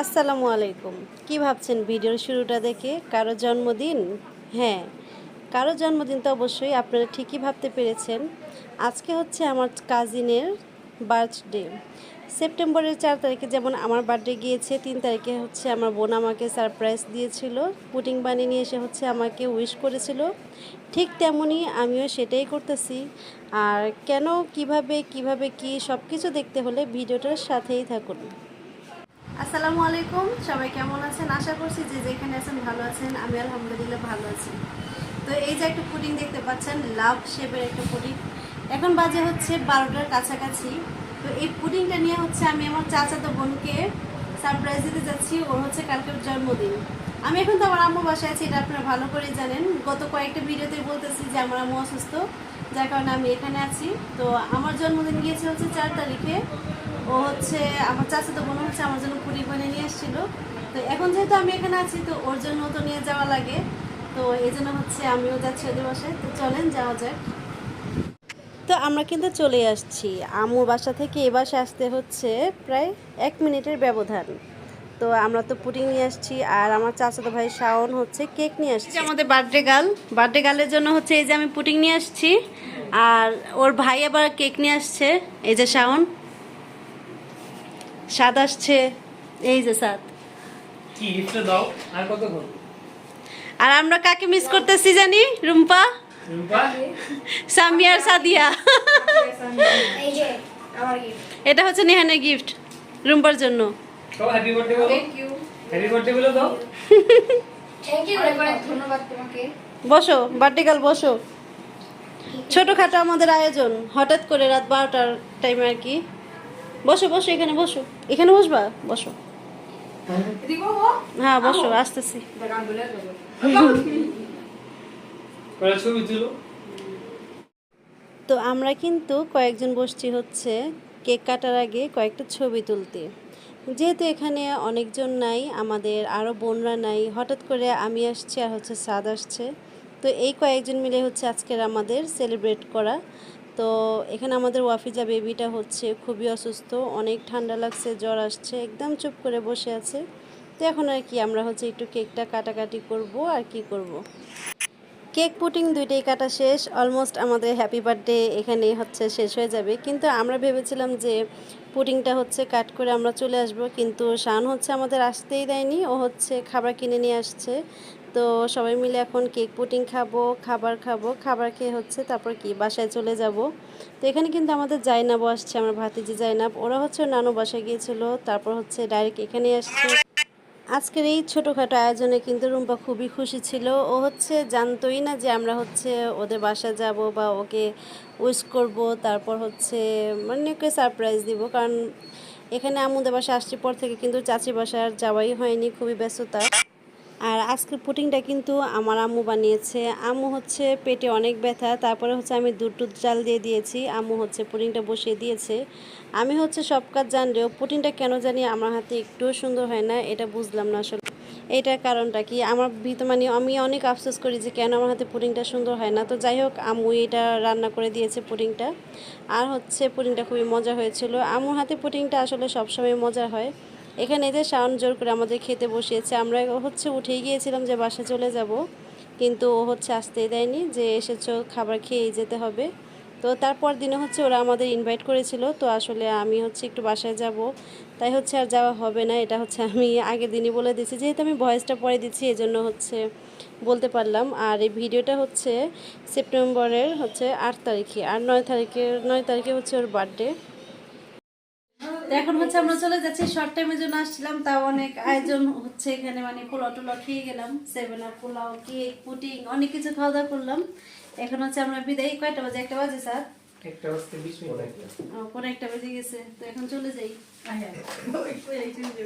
আসসালামু আলাইকুম। কি ভাবছেন ভিডিওর শুরুটা দেখে? কারও জন্মদিন? হ্যাঁ কারও জন্মদিন তো অবশ্যই আপনারা ঠিকই ভাবতে পেরেছেন। আজকে হচ্ছে আমার কাজিনের বার্থডে। সেপ্টেম্বরের চার তারিখে যেমন আমার বার্থডে গিয়েছে, তিন তারিখে হচ্ছে আমার বোন আমাকে সারপ্রাইজ দিয়েছিল। পুডিং বানিয়ে নিয়ে এসে হচ্ছে আমাকে উইশ করেছিল। ঠিক তেমনই আমিও সেটাই করতেছি। আর কেন, কীভাবে কীভাবে, কি সব কিছু দেখতে হলে ভিডিওটার সাথেই থাকুন। আসসালামু আলাইকুম। সবাই কেমন আছেন? আশা করছি যে যেখানে আছেন ভালো আছেন। আমি আলহামদুলিল্লাহ ভালো আছি। তো এই যে একটা পুডিং দেখতে পাচ্ছেন, লাভ শেপের একটা পুডিং। এখন বাজে হচ্ছে বারোটার কাছাকাছি। তো এই পুডিংটা নিয়ে হচ্ছে আমি আমার চাচাতো বোনকে সারপ্রাইজ দিতে যাচ্ছি। ওর হচ্ছে কালকে জন্মদিন। আমি এখন তো আমার আম্মু বাসায় আছি, এটা আপনারা ভালো করেই জানেন। গত কয়েকটা ভিডিওতে বলতেছি যে আমার আম্মু অসুস্থ, যার কারণে আমি এখানে আছি। তো আমার জন্মদিন গিয়েছে হচ্ছে চার তারিখে। ও হচ্ছে আমার চাচাতো বোন হচ্ছে আমার জন্য পুরি বানিয়ে নিয়ে এসেছিল তো এখন যেহেতু আমি এখানে আছি তো ওর জন্য তো নিয়ে যাওয়া লাগে। তো এই জন্য হচ্ছে আমিও যাচ্ছি ওদের বাসায়। তো চলেন যাওয়া যাক। তো আমরা কিন্তু চলে আসছি। আম্মু বাসা থেকে এ বাসে আসতে হচ্ছে প্রায় এক মিনিটের ব্যবধান। তো আমরা তো পুডিং নিয়ে আসছি আর আমার চাচাতো ভাই শাওন হচ্ছে কেক নিয়ে আসছে। আমাদের বার্থডে গার্ল বার্থডে গার্লের জন্য হচ্ছে এই যে আমি পুটিং নিয়ে আসছি আর ওর ভাই আবার কেক নিয়ে আসছে এই যে শাওন। স্বাদ আসছে। এই যে স্বাদ কি গিফটটা দাও? আর কতক্ষণ আর আমরা কাকে মিস করতেছি জানি? রুম্পা? রূপা সামিয়ার সাদিয়া। এই যে আমার গিফট এটা হচ্ছে নেহানের গিফট রুম্পার জন্য। তো হ্যাপি বার্থডে বলো। থ্যাংক ইউ হ্যাপি বার্থডে বলে দাও থ্যাংক ইউ অনেক অনেক ধন্যবাদ তোমাকে। বসো বার্থডে গার্ল বসো। ছোটোখাটো আমাদের আয়োজন হঠাৎ করে রাত বারোটার টাইমে আর কি। বসো বসো এখানে বসো। এখানে বসবা? বসো। হ্যাঁ বসো আসতেছি। তো আমরা কিন্তু কয়েকজন বসছি হচ্ছে কেক কাটার আগে কয়েকটা ছবি তুলতে। যেহেতু এখানে অনেকজন নাই আমাদের আরও বোনরা নাই হঠাৎ করে আমি আসছি আর হচ্ছে সাদ আসছে। তো এই কয়েকজন মিলে হচ্ছে আজকের আমাদের সেলিব্রেট করা। তো এখানে আমাদের ওয়াফিজা বেবিটা হচ্ছে খুবই অসুস্থ, অনেক ঠান্ডা লাগছে, জ্বর আসছে, একদম চুপ করে বসে আছে। তো এখন আর কি, আমরা হচ্ছে একটু কেকটা কাটাকাটি করব আর কি করব। কেক পুটিং দুইটাই কাটা শেষ অলমোস্ট আমাদের হ্যাপি বার্থডে এখানেই হচ্ছে শেষ হয়ে যাবে। কিন্তু আমরা ভেবেছিলাম যে পুটিংটা হচ্ছে কাট করে আমরা চলে আসব, কিন্তু শান হচ্ছে আমাদের আসতেই দেয়নি, ও হচ্ছে খাবার কিনে নিয়ে আসছে। তো সবাই মিলে এখন কেক পুটিং খাব, খাবার খাব, খাবার খেয়ে হচ্ছে তারপর কি, বাসায় চলে যাব। তো এখানে কিন্তু আমাদের জাইনাবও আসছে, আমার ভাতিজি জাইনাব। ওরা হচ্ছে নানু বাসায় গিয়েছিল, তারপর হচ্ছে ডাইরেক্ট এখানে আসছে। আজকের এই ছোটোখাটো আয়োজনে কিন্তু রুম্পা খুবই খুশি ছিল। ও হচ্ছে জানতোই না যে আমরা হচ্ছে ওদের বাসায় যাব বা ওকে উইশ করব, তারপর হচ্ছে মানে ওকে সারপ্রাইজ দিব। কারণ এখানে আমুদের বাসায় আসছি পর থেকে কিন্তু চাচি বাসায় আর যাওয়াই হয়নি, খুবই ব্যস্ততা। আর আজকের পুটিংটা কিন্তু আমার আম্মু বানিয়েছে। আম্মু হচ্ছে পেটে অনেক ব্যথা, তারপরে হচ্ছে আমি দুধ টুধ চাল দিয়ে দিয়েছি। আম্মু হচ্ছে পুটিংটা বসিয়ে দিয়েছে। আমি হচ্ছে সব কাজ জানলেও পুটিংটা কেন জানি আমার হাতে একটুও সুন্দর হয় না, এটা বুঝলাম না আসলে। এটার কারণটা কি? আমার ভিতর মানে আমি অনেক আফসোস করি যে কেন আমার হাতে পুডিংটা সুন্দর হয় না। তো যাই হোক, আম্মু এটা রান্না করে দিয়েছে পুডিংটা। আর হচ্ছে পুডিংটা খুবই মজা হয়েছিল। আম্মুর হাতে পুডিংটা আসলে সবসময় মজা হয়। এখানে এদের শাওন জোর করে আমাদের খেতে বসিয়েছে। আমরা হচ্ছে উঠেই গিয়েছিলাম যে বাসা চলে যাব, কিন্তু ও হচ্ছে আসতেই দেয়নি যে এসেছ, খাবার খেয়েই যেতে হবে। তো তারপর দিনে হচ্ছে ওরা আমাদের ইনভাইট করেছিল, তো আসলে আমি হচ্ছে একটু বাসায় যাব। তাই হচ্ছে আর যাওয়া হবে না, এটা হচ্ছে আমি আগের দিনই বলে দিচ্ছি যেহেতু আমি ভয়েসটা পরে দিচ্ছি এই জন্য হচ্ছে বলতে পারলাম। আর এই ভিডিওটা হচ্ছে সেপ্টেম্বরের হচ্ছে আট তারিখে, আর নয় তারিখে নয় তারিখে হচ্ছে ওর বার্থডে এখন হচ্ছে আমরা চলে যাচ্ছি শর্ট টাইমের জন্য আসছিলাম তাও অনেক আয়োজন হচ্ছে এখানে মানে পোলাও টোলাও খেয়ে গেলাম seven up pulao cake pudding অনেক কিছু খাওয়া দাওয়া করলাম। এখন হচ্ছে আমরা বিদায় কয়টা বাজে? একটা বাজে স্যার? একটা বাজে বিশ মিনিট। পরে একটা বাজে গেছে তো এখন চলে যাই।